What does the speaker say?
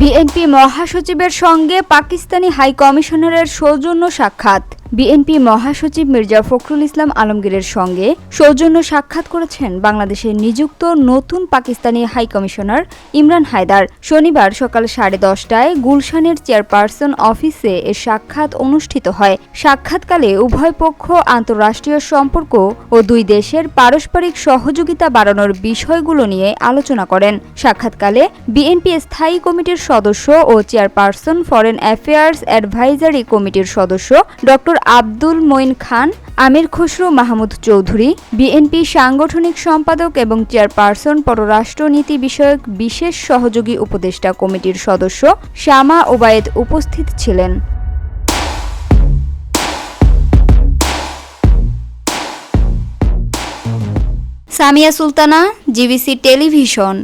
BNP মহাসচিবের সঙ্গে পাকিস্তানি হাইকমিশনারের সৌজন্য সাক্ষাৎ। বিএনপি মহাসচিব মির্জা ফখরুল ইসলাম আলমগীরের সঙ্গে সৌজন্য সাক্ষাৎ করেছেন বাংলাদেশে নিযুক্ত নতুন পাকিস্তানি হাই কমিশনার ইমরান হায়দার। শনিবার সকাল সাড়ে দশটায় গুলশানের চেয়ারপারসন অফিসে এ সাক্ষাৎ অনুষ্ঠিত হয়। সাক্ষাৎকালে উভয় পক্ষ আন্তঃরাষ্ট্রীয় সম্পর্ক ও দুই দেশের পারস্পরিক সহযোগিতা বাড়ানোর বিষয়গুলো নিয়ে আলোচনা করেন। সাক্ষাৎকালে বিএনপি স্থায়ী কমিটির সদস্য ও চেয়ারপারসন ফরেন অ্যাফেয়ার্স অ্যাডভাইজারি কমিটির সদস্য ডক্টর আব্দুল মঈন খান, আমির খসরু মাহমুদ চৌধুরী, বিএনপি সাংগঠনিক সম্পাদক এবং চেয়ারপারসন, পররাষ্ট্রনীতি বিষয়ক বিশেষ সহযোগী উপদেষ্টা কমিটির সদস্য শ্যামা ওবায়েদ উপস্থিত ছিলেন। Samia Sultana, GBC television.